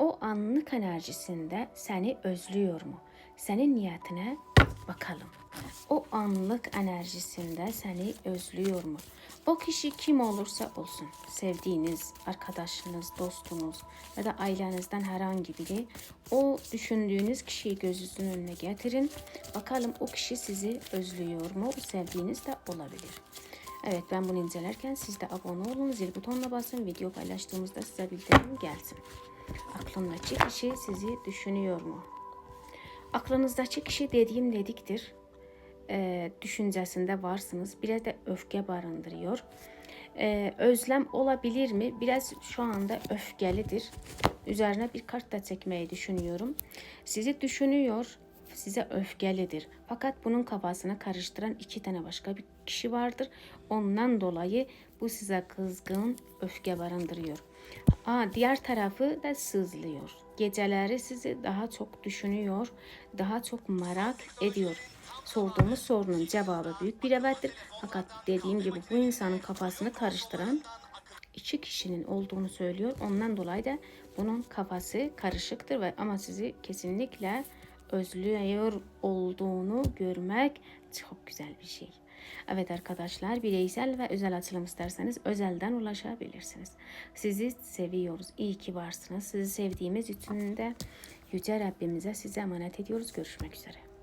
o anlık enerjisinde seni özlüyor mu? Senin niyetine bakalım. O anlık enerjisinde seni özlüyor mu? O kişi kim olursa olsun, sevdiğiniz arkadaşınız, dostunuz ya da ailenizden herhangi biri o düşündüğünüz kişiyi gözünüzün önüne getirin. Bakalım o kişi sizi özlüyor mu? Sevdiğiniz de olabilir. Evet ben bunu incelerken siz de abone olun, zil butonuna basın, video paylaştığımızda size bildirim gelsin. Aklındaki kişi sizi düşünüyor mu? Aklınızdaki kişi dediğim dediktir. Ee, düşüncesinde varsınız. Biraz da öfke barındırıyor. Ee, özlem olabilir mi? Biraz şu anda öfkelidir. Üzerine bir kart da çekmeyi düşünüyorum. Sizi düşünüyor, size öfkelidir. Fakat bunun kafasını karıştıran iki tane başka bir kişi vardır. Ondan dolayı bu size kızgın, öfke barındırıyor. Aa, diğer tarafı da sızlıyor. Geceleri sizi daha çok düşünüyor, daha çok merak ediyor. Sorduğumuz sorunun cevabı büyük bir evettir. Fakat dediğim gibi bu insanın kafasını karıştıran iki kişinin olduğunu söylüyor. Ondan dolayı da bunun kafası karışıktır ve ama sizi kesinlikle özlüyor olduğunu görmek çok güzel bir şey. Evet arkadaşlar bireysel ve özel açılım isterseniz özelden ulaşabilirsiniz. Sizi seviyoruz. İyi ki varsınız. Sizi sevdiğimiz için de Yüce Rabbimize size emanet ediyoruz. Görüşmek üzere.